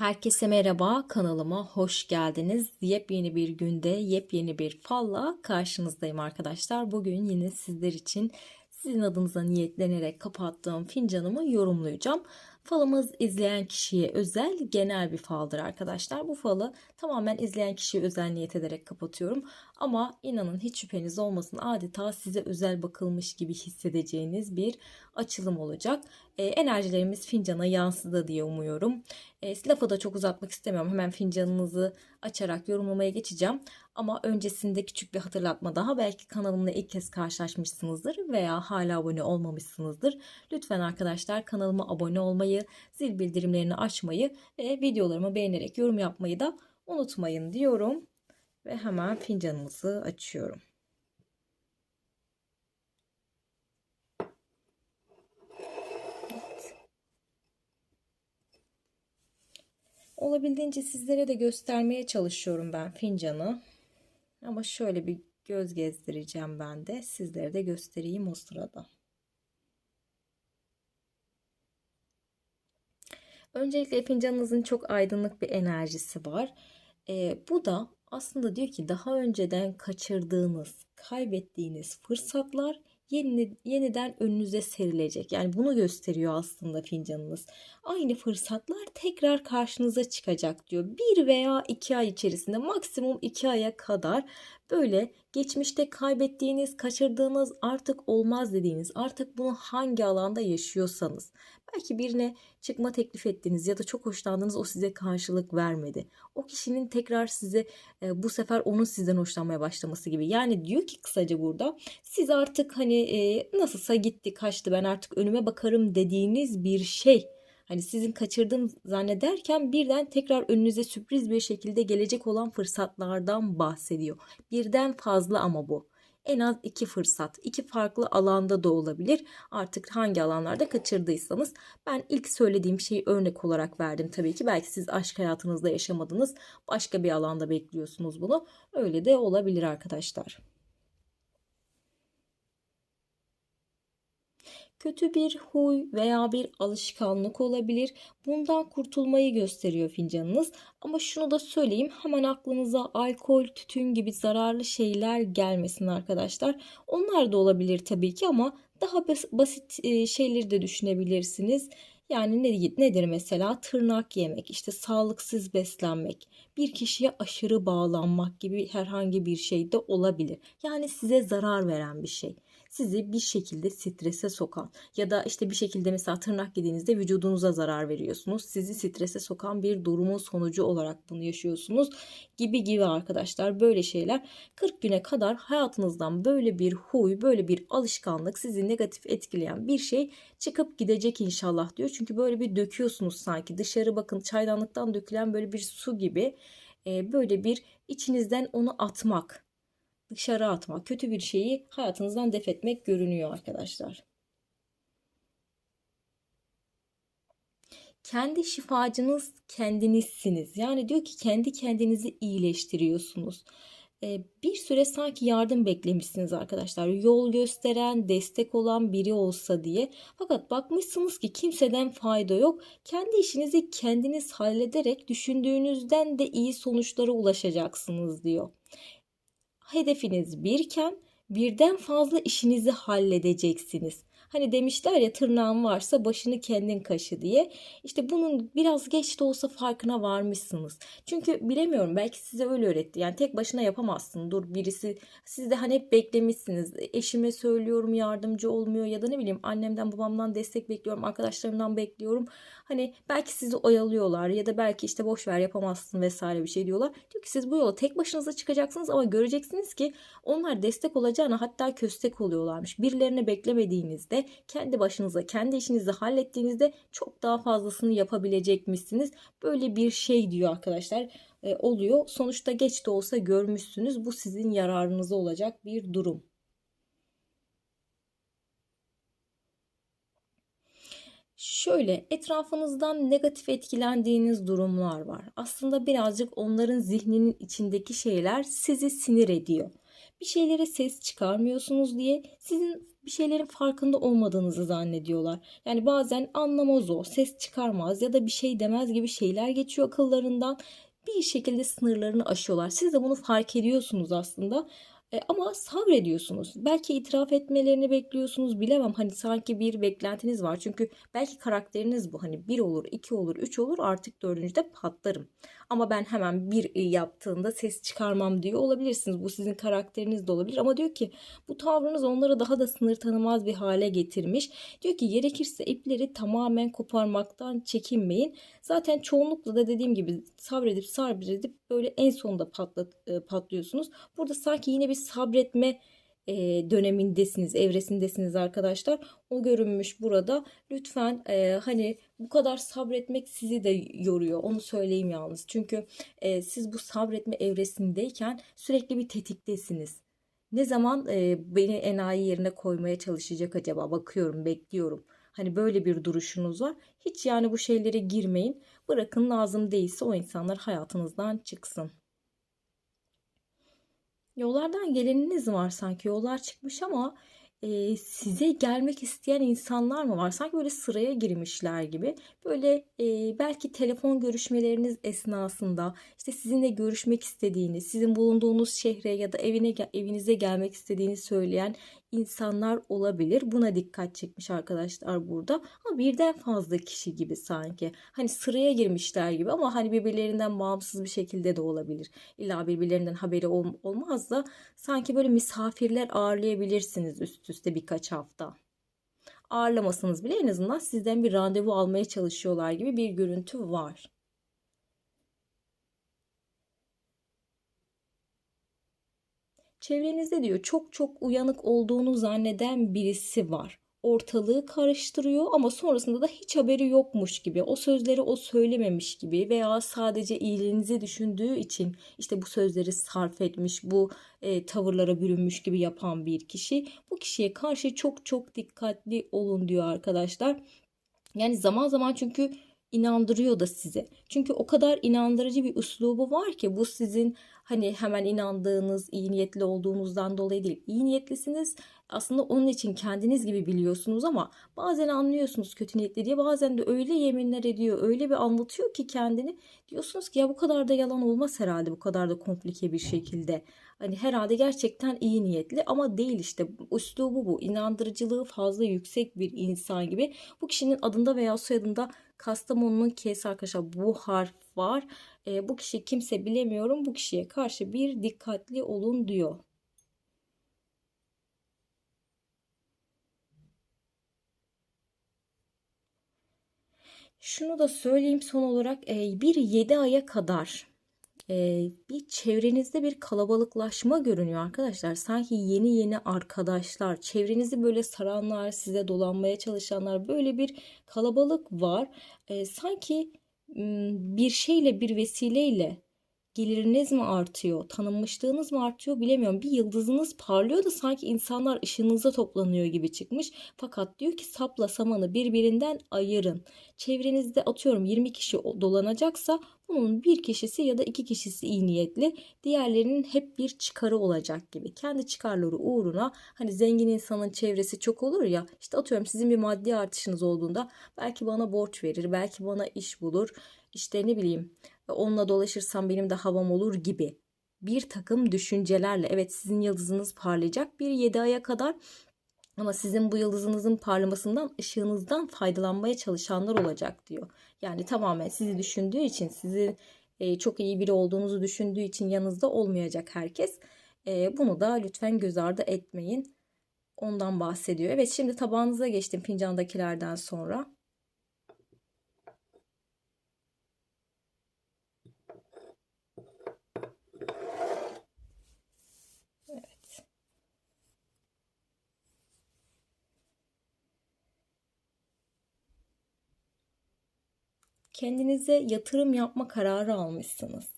Herkese merhaba, kanalıma hoş geldiniz. Yepyeni bir günde, yepyeni bir falla karşınızdayım arkadaşlar. Bugün yine sizler için sizin adınıza niyetlenerek kapattığım fincanımı yorumlayacağım. Falımız izleyen kişiye özel genel bir faldır arkadaşlar. Bu falı tamamen izleyen kişiye özel niyet ederek kapatıyorum. Ama inanın hiç şüpheniz olmasın adeta size özel bakılmış gibi hissedeceğiniz bir açılım olacak. E, enerjilerimiz fincana yansıdı diye umuyorum. E, lafı da çok uzatmak istemiyorum. Hemen fincanınızı açarak yorumlamaya geçeceğim. Ama öncesinde küçük bir hatırlatma daha. Belki kanalımla ilk kez karşılaşmışsınızdır veya hala abone olmamışsınızdır. Lütfen arkadaşlar kanalıma abone olmayı, zil bildirimlerini açmayı ve videolarımı beğenerek yorum yapmayı da unutmayın diyorum. Ve hemen fincanımızı açıyorum. Olabildiğince sizlere de göstermeye çalışıyorum ben fincanı. Ama şöyle bir göz gezdireceğim ben de. Sizlere de göstereyim o sırada. Öncelikle fincanınızın çok aydınlık bir enerjisi var. Ee, bu da aslında diyor ki daha önceden kaçırdığınız, kaybettiğiniz fırsatlar yeni, yeniden önünüze serilecek. Yani bunu gösteriyor aslında fincanınız. Aynı fırsatlar tekrar karşınıza çıkacak diyor. Bir veya iki ay içerisinde maksimum iki aya kadar böyle geçmişte kaybettiğiniz, kaçırdığınız artık olmaz dediğiniz, artık bunu hangi alanda yaşıyorsanız, belki birine çıkma teklif ettiniz ya da çok hoşlandınız o size karşılık vermedi. O kişinin tekrar size e, bu sefer onun sizden hoşlanmaya başlaması gibi. Yani diyor ki kısaca burada siz artık hani e, nasılsa gitti kaçtı ben artık önüme bakarım dediğiniz bir şey hani sizin kaçırdığım zannederken birden tekrar önünüze sürpriz bir şekilde gelecek olan fırsatlardan bahsediyor. Birden fazla ama bu. En az iki fırsat, iki farklı alanda da olabilir. Artık hangi alanlarda kaçırdıysanız. Ben ilk söylediğim şeyi örnek olarak verdim tabii ki. Belki siz aşk hayatınızda yaşamadınız. Başka bir alanda bekliyorsunuz bunu. Öyle de olabilir arkadaşlar. Kötü bir huy veya bir alışkanlık olabilir. Bundan kurtulmayı gösteriyor fincanınız. Ama şunu da söyleyeyim hemen aklınıza alkol, tütün gibi zararlı şeyler gelmesin arkadaşlar. Onlar da olabilir tabii ki ama daha basit e, şeyleri de düşünebilirsiniz. Yani ne, nedir mesela tırnak yemek, işte sağlıksız beslenmek, bir kişiye aşırı bağlanmak gibi herhangi bir şey de olabilir. Yani size zarar veren bir şey sizi bir şekilde strese sokan ya da işte bir şekilde mesela tırnak yediğinizde vücudunuza zarar veriyorsunuz. Sizi strese sokan bir durumun sonucu olarak bunu yaşıyorsunuz gibi gibi arkadaşlar böyle şeyler 40 güne kadar hayatınızdan böyle bir huy, böyle bir alışkanlık sizi negatif etkileyen bir şey çıkıp gidecek inşallah diyor. Çünkü böyle bir döküyorsunuz sanki dışarı bakın çaydanlıktan dökülen böyle bir su gibi böyle bir içinizden onu atmak dışarı atmak, kötü bir şeyi hayatınızdan def etmek görünüyor arkadaşlar. Kendi şifacınız kendinizsiniz. Yani diyor ki kendi kendinizi iyileştiriyorsunuz. Ee, bir süre sanki yardım beklemişsiniz arkadaşlar. Yol gösteren, destek olan biri olsa diye. Fakat bakmışsınız ki kimseden fayda yok. Kendi işinizi kendiniz hallederek düşündüğünüzden de iyi sonuçlara ulaşacaksınız diyor hedefiniz birken birden fazla işinizi halledeceksiniz. Hani demişler ya tırnağın varsa başını kendin kaşı diye. İşte bunun biraz geç de olsa farkına varmışsınız. Çünkü bilemiyorum belki size öyle öğretti. Yani tek başına yapamazsın. Dur birisi siz de hani hep beklemişsiniz. Eşime söylüyorum yardımcı olmuyor ya da ne bileyim annemden babamdan destek bekliyorum. Arkadaşlarımdan bekliyorum. Hani belki sizi oyalıyorlar ya da belki işte boş ver yapamazsın vesaire bir şey diyorlar. Diyor ki siz bu yola tek başınıza çıkacaksınız ama göreceksiniz ki onlar destek olacağına hatta köstek oluyorlarmış. Birilerine beklemediğinizde kendi başınıza kendi işinizi hallettiğinizde çok daha fazlasını yapabilecekmişsiniz. Böyle bir şey diyor arkadaşlar e, oluyor. Sonuçta geç de olsa görmüşsünüz. Bu sizin yararınıza olacak bir durum. Şöyle etrafınızdan negatif etkilendiğiniz durumlar var. Aslında birazcık onların zihninin içindeki şeyler sizi sinir ediyor bir şeylere ses çıkarmıyorsunuz diye sizin bir şeylerin farkında olmadığınızı zannediyorlar. Yani bazen anlamaz o, ses çıkarmaz ya da bir şey demez gibi şeyler geçiyor akıllarından. Bir şekilde sınırlarını aşıyorlar. Siz de bunu fark ediyorsunuz aslında. E, ama sabrediyorsunuz. Belki itiraf etmelerini bekliyorsunuz. Bilemem hani sanki bir beklentiniz var. Çünkü belki karakteriniz bu. Hani bir olur, iki olur, üç olur artık dördüncüde patlarım. Ama ben hemen bir yaptığında ses çıkarmam diyor olabilirsiniz. Bu sizin karakteriniz de olabilir. Ama diyor ki bu tavrınız onları daha da sınır tanımaz bir hale getirmiş. Diyor ki gerekirse ipleri tamamen koparmaktan çekinmeyin. Zaten çoğunlukla da dediğim gibi sabredip sabredip böyle en sonunda patlat, e, patlıyorsunuz. Burada sanki yine bir sabretme e, dönemindesiniz, evresindesiniz arkadaşlar. O görünmüş burada. Lütfen e, hani bu kadar sabretmek sizi de yoruyor. Onu söyleyeyim yalnız. Çünkü e, siz bu sabretme evresindeyken sürekli bir tetiktesiniz. Ne zaman e, beni enayi yerine koymaya çalışacak acaba? Bakıyorum, bekliyorum. Hani böyle bir duruşunuz var. Hiç yani bu şeylere girmeyin. Bırakın lazım değilse o insanlar hayatınızdan çıksın. Yollardan geleniniz var sanki. Yollar çıkmış ama e, size gelmek isteyen insanlar mı var? Sanki böyle sıraya girmişler gibi. Böyle e, belki telefon görüşmeleriniz esnasında işte sizinle görüşmek istediğini, sizin bulunduğunuz şehre ya da evine evinize gelmek istediğini söyleyen insanlar olabilir. Buna dikkat çekmiş arkadaşlar burada. Ama birden fazla kişi gibi sanki. Hani sıraya girmişler gibi ama hani birbirlerinden bağımsız bir şekilde de olabilir. İlla birbirlerinden haberi ol- olmaz da sanki böyle misafirler ağırlayabilirsiniz üst üste birkaç hafta. Ağırlamasanız bile en azından sizden bir randevu almaya çalışıyorlar gibi bir görüntü var. Çevrenizde diyor çok çok uyanık olduğunu zanneden birisi var. Ortalığı karıştırıyor ama sonrasında da hiç haberi yokmuş gibi, o sözleri o söylememiş gibi veya sadece iyiliğinizi düşündüğü için işte bu sözleri sarf etmiş, bu e, tavırlara bürünmüş gibi yapan bir kişi. Bu kişiye karşı çok çok dikkatli olun diyor arkadaşlar. Yani zaman zaman çünkü inandırıyor da size. Çünkü o kadar inandırıcı bir üslubu var ki bu sizin hani hemen inandığınız, iyi niyetli olduğunuzdan dolayı değil. İyi niyetlisiniz aslında onun için kendiniz gibi biliyorsunuz ama bazen anlıyorsunuz kötü niyetli diye. Bazen de öyle yeminler ediyor, öyle bir anlatıyor ki kendini. Diyorsunuz ki ya bu kadar da yalan olmaz herhalde bu kadar da komplike bir şekilde. Hani herhalde gerçekten iyi niyetli ama değil işte. Üslubu bu. İnandırıcılığı fazla yüksek bir insan gibi. Bu kişinin adında veya soyadında Kastamonu'nun K'si arkadaşlar bu harf var. E, bu kişi kimse bilemiyorum. Bu kişiye karşı bir dikkatli olun diyor. Şunu da söyleyeyim son olarak e, bir 7 aya kadar e, bir çevrenizde bir kalabalıklaşma görünüyor arkadaşlar. Sanki yeni yeni arkadaşlar, çevrenizi böyle saranlar, size dolanmaya çalışanlar böyle bir kalabalık var. E, sanki bir şeyle bir vesileyle geliriniz mi artıyor, tanınmışlığınız mı artıyor bilemiyorum. Bir yıldızınız parlıyor da sanki insanlar ışığınıza toplanıyor gibi çıkmış. Fakat diyor ki sapla samanı birbirinden ayırın. Çevrenizde atıyorum 20 kişi dolanacaksa bunun bir kişisi ya da iki kişisi iyi niyetli. Diğerlerinin hep bir çıkarı olacak gibi. Kendi çıkarları uğruna hani zengin insanın çevresi çok olur ya. İşte atıyorum sizin bir maddi artışınız olduğunda belki bana borç verir, belki bana iş bulur. İşte ne bileyim onunla dolaşırsam benim de havam olur gibi bir takım düşüncelerle evet sizin yıldızınız parlayacak bir 7 aya kadar ama sizin bu yıldızınızın parlamasından ışığınızdan faydalanmaya çalışanlar olacak diyor. Yani tamamen sizi düşündüğü için sizi e, çok iyi biri olduğunuzu düşündüğü için yanınızda olmayacak herkes. E, bunu da lütfen göz ardı etmeyin. Ondan bahsediyor. Evet şimdi tabağınıza geçtim fincandakilerden sonra. Kendinize yatırım yapma kararı almışsınız.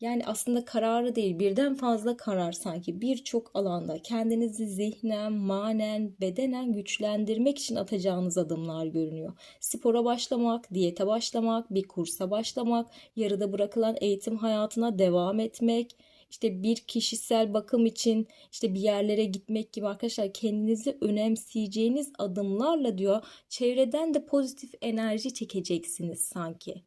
Yani aslında kararı değil birden fazla karar sanki birçok alanda kendinizi zihnen, manen, bedenen güçlendirmek için atacağınız adımlar görünüyor. Spora başlamak, diyete başlamak, bir kursa başlamak, yarıda bırakılan eğitim hayatına devam etmek, işte bir kişisel bakım için işte bir yerlere gitmek gibi arkadaşlar kendinizi önemseyeceğiniz adımlarla diyor çevreden de pozitif enerji çekeceksiniz sanki.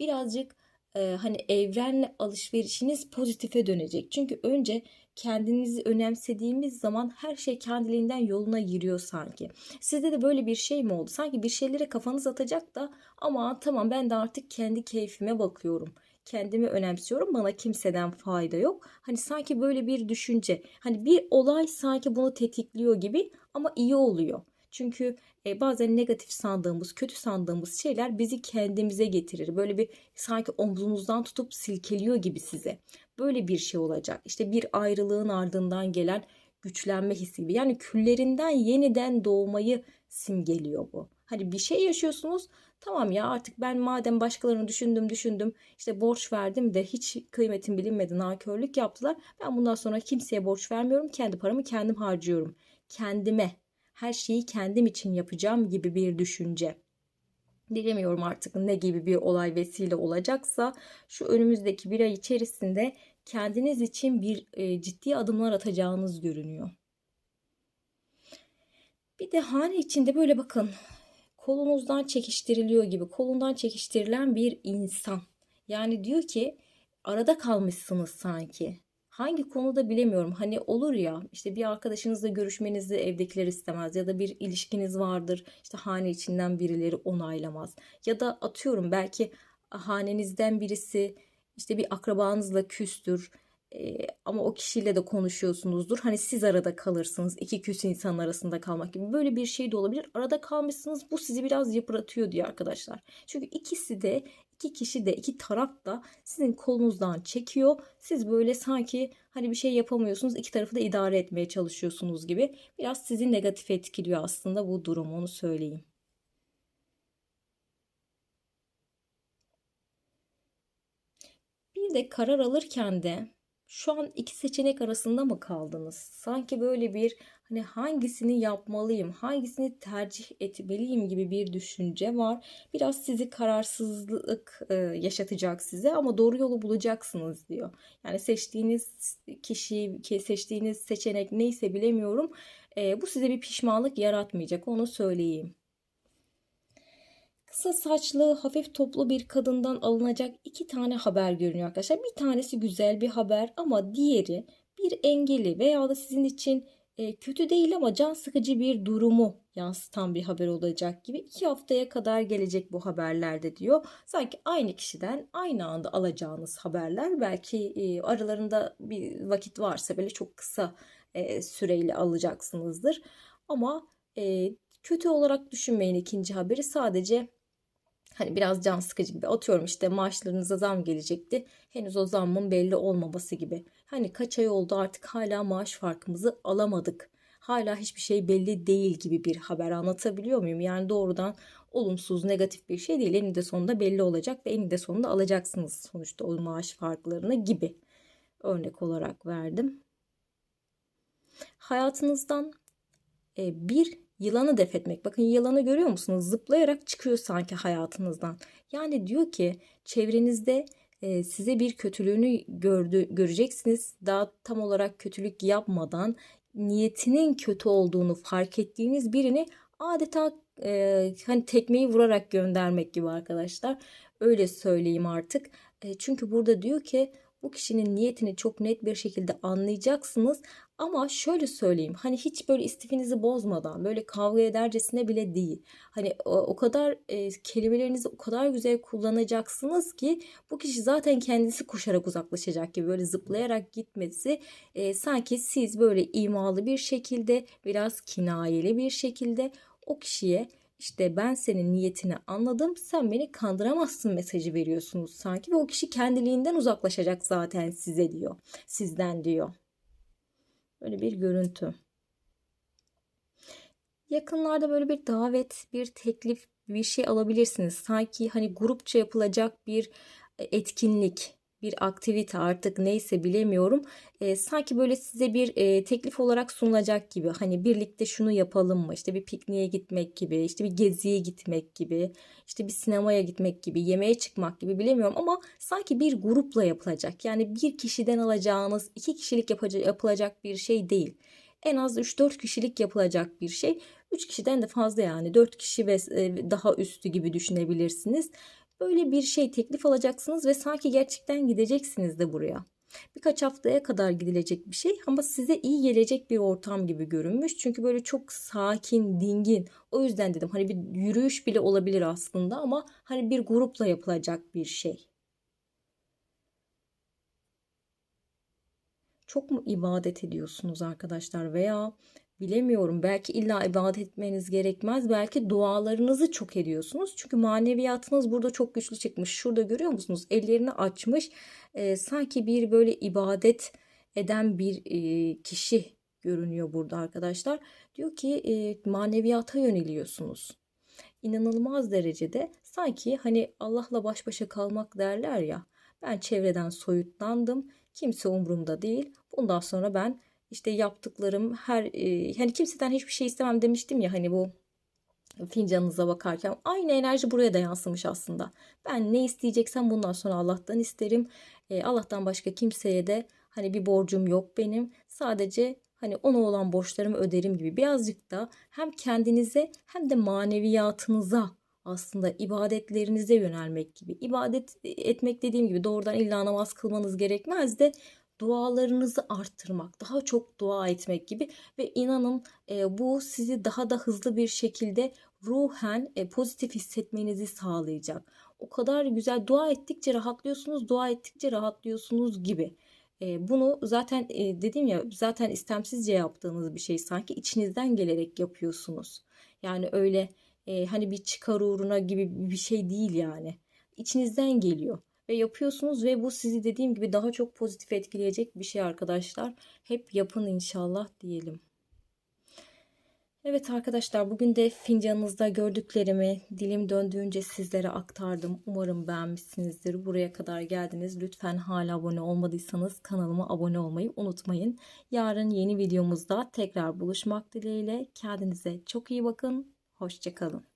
Birazcık e, hani evrenle alışverişiniz pozitife dönecek. Çünkü önce kendinizi önemsediğimiz zaman her şey kendiliğinden yoluna giriyor sanki. Sizde de böyle bir şey mi oldu? Sanki bir şeylere kafanız atacak da ama tamam ben de artık kendi keyfime bakıyorum. Kendimi önemsiyorum. Bana kimseden fayda yok. Hani sanki böyle bir düşünce. Hani bir olay sanki bunu tetikliyor gibi ama iyi oluyor. Çünkü e, bazen negatif sandığımız, kötü sandığımız şeyler bizi kendimize getirir. Böyle bir sanki omzunuzdan tutup silkeliyor gibi size. Böyle bir şey olacak. İşte bir ayrılığın ardından gelen güçlenme hissi gibi. Yani küllerinden yeniden doğmayı simgeliyor bu. Hani bir şey yaşıyorsunuz. Tamam ya artık ben madem başkalarını düşündüm düşündüm işte borç verdim de hiç kıymetim bilinmedi nankörlük yaptılar. Ben bundan sonra kimseye borç vermiyorum. Kendi paramı kendim harcıyorum. Kendime her şeyi kendim için yapacağım gibi bir düşünce. Bilemiyorum artık ne gibi bir olay vesile olacaksa şu önümüzdeki bir ay içerisinde kendiniz için bir e, ciddi adımlar atacağınız görünüyor. Bir de hane içinde böyle bakın kolunuzdan çekiştiriliyor gibi kolundan çekiştirilen bir insan. Yani diyor ki arada kalmışsınız sanki. Hangi konuda bilemiyorum. Hani olur ya işte bir arkadaşınızla görüşmenizi evdekiler istemez ya da bir ilişkiniz vardır. İşte hane içinden birileri onaylamaz. Ya da atıyorum belki hanenizden birisi işte bir akrabanızla küstür ee, ama o kişiyle de konuşuyorsunuzdur. Hani siz arada kalırsınız. iki küs insan arasında kalmak gibi. Böyle bir şey de olabilir. Arada kalmışsınız. Bu sizi biraz yıpratıyor diyor arkadaşlar. Çünkü ikisi de iki kişi de iki taraf da sizin kolunuzdan çekiyor. Siz böyle sanki hani bir şey yapamıyorsunuz. iki tarafı da idare etmeye çalışıyorsunuz gibi. Biraz sizi negatif etkiliyor aslında bu durum onu söyleyeyim. Bir de karar alırken de şu an iki seçenek arasında mı kaldınız? Sanki böyle bir hani hangisini yapmalıyım, hangisini tercih etmeliyim gibi bir düşünce var. Biraz sizi kararsızlık e, yaşatacak size ama doğru yolu bulacaksınız diyor. Yani seçtiğiniz kişi, seçtiğiniz seçenek neyse bilemiyorum. E, bu size bir pişmanlık yaratmayacak onu söyleyeyim. Kısa saçlı, hafif toplu bir kadından alınacak iki tane haber görünüyor arkadaşlar. Bir tanesi güzel bir haber ama diğeri bir engeli veya da sizin için e, kötü değil ama can sıkıcı bir durumu yansıtan bir haber olacak gibi iki haftaya kadar gelecek bu haberlerde diyor. Sanki aynı kişiden aynı anda alacağınız haberler belki e, aralarında bir vakit varsa böyle çok kısa e, süreyle alacaksınızdır. Ama kötü olarak düşünmeyin ikinci haberi sadece Hani biraz can sıkıcı gibi atıyorum işte maaşlarınıza zam gelecekti. Henüz o zammın belli olmaması gibi. Hani kaç ay oldu artık hala maaş farkımızı alamadık. Hala hiçbir şey belli değil gibi bir haber anlatabiliyor muyum? Yani doğrudan olumsuz, negatif bir şey değil. Eninde sonunda belli olacak ve eninde sonunda alacaksınız sonuçta o maaş farklarını gibi. Örnek olarak verdim. Hayatınızdan e, bir Yılanı def etmek. Bakın yılanı görüyor musunuz? Zıplayarak çıkıyor sanki hayatınızdan. Yani diyor ki çevrenizde e, size bir kötülüğünü gördü, göreceksiniz. Daha tam olarak kötülük yapmadan niyetinin kötü olduğunu fark ettiğiniz birini adeta e, hani tekmeyi vurarak göndermek gibi arkadaşlar. Öyle söyleyeyim artık. E, çünkü burada diyor ki bu kişinin niyetini çok net bir şekilde anlayacaksınız. Ama şöyle söyleyeyim hani hiç böyle istifinizi bozmadan böyle kavga edercesine bile değil. Hani o, kadar e, kelimelerinizi o kadar güzel kullanacaksınız ki bu kişi zaten kendisi koşarak uzaklaşacak gibi böyle zıplayarak gitmesi e, sanki siz böyle imalı bir şekilde biraz kinayeli bir şekilde o kişiye işte ben senin niyetini anladım sen beni kandıramazsın mesajı veriyorsunuz sanki ve o kişi kendiliğinden uzaklaşacak zaten size diyor sizden diyor. Böyle bir görüntü. Yakınlarda böyle bir davet, bir teklif, bir şey alabilirsiniz. Sanki hani grupça yapılacak bir e, etkinlik, bir aktivite artık neyse bilemiyorum. E, sanki böyle size bir e, teklif olarak sunulacak gibi. Hani birlikte şunu yapalım mı? İşte bir pikniğe gitmek gibi, işte bir geziye gitmek gibi, işte bir sinemaya gitmek gibi, yemeğe çıkmak gibi bilemiyorum ama sanki bir grupla yapılacak. Yani bir kişiden alacağınız iki kişilik yapılacak bir şey değil. En az 3-4 kişilik yapılacak bir şey. 3 kişiden de fazla yani 4 kişi ve daha üstü gibi düşünebilirsiniz. Böyle bir şey teklif alacaksınız ve sanki gerçekten gideceksiniz de buraya. Birkaç haftaya kadar gidilecek bir şey ama size iyi gelecek bir ortam gibi görünmüş. Çünkü böyle çok sakin, dingin. O yüzden dedim hani bir yürüyüş bile olabilir aslında ama hani bir grupla yapılacak bir şey. Çok mu ibadet ediyorsunuz arkadaşlar veya bilemiyorum belki illa ibadet etmeniz gerekmez. Belki dualarınızı çok ediyorsunuz. Çünkü maneviyatınız burada çok güçlü çıkmış. Şurada görüyor musunuz? Ellerini açmış. Ee, sanki bir böyle ibadet eden bir e, kişi görünüyor burada arkadaşlar. Diyor ki e, maneviyata yöneliyorsunuz. İnanılmaz derecede sanki hani Allah'la baş başa kalmak derler ya. Ben çevreden soyutlandım. Kimse umurumda değil. Bundan sonra ben işte yaptıklarım her e, hani kimseden hiçbir şey istemem demiştim ya hani bu fincanınıza bakarken aynı enerji buraya da yansımış aslında. Ben ne isteyeceksem bundan sonra Allah'tan isterim. E, Allah'tan başka kimseye de hani bir borcum yok benim. Sadece hani ona olan borçlarımı öderim gibi birazcık da hem kendinize hem de maneviyatınıza aslında ibadetlerinize yönelmek gibi. İbadet etmek dediğim gibi doğrudan illa namaz kılmanız gerekmez de dualarınızı arttırmak, daha çok dua etmek gibi ve inanın e, bu sizi daha da hızlı bir şekilde ruhen e, pozitif hissetmenizi sağlayacak. O kadar güzel dua ettikçe rahatlıyorsunuz, dua ettikçe rahatlıyorsunuz gibi. E, bunu zaten e, dedim ya zaten istemsizce yaptığınız bir şey sanki içinizden gelerek yapıyorsunuz. Yani öyle e, hani bir çıkar uğruna gibi bir şey değil yani. İçinizden geliyor ve yapıyorsunuz ve bu sizi dediğim gibi daha çok pozitif etkileyecek bir şey arkadaşlar. Hep yapın inşallah diyelim. Evet arkadaşlar bugün de fincanınızda gördüklerimi dilim döndüğünce sizlere aktardım. Umarım beğenmişsinizdir. Buraya kadar geldiniz. Lütfen hala abone olmadıysanız kanalıma abone olmayı unutmayın. Yarın yeni videomuzda tekrar buluşmak dileğiyle. Kendinize çok iyi bakın. Hoşçakalın.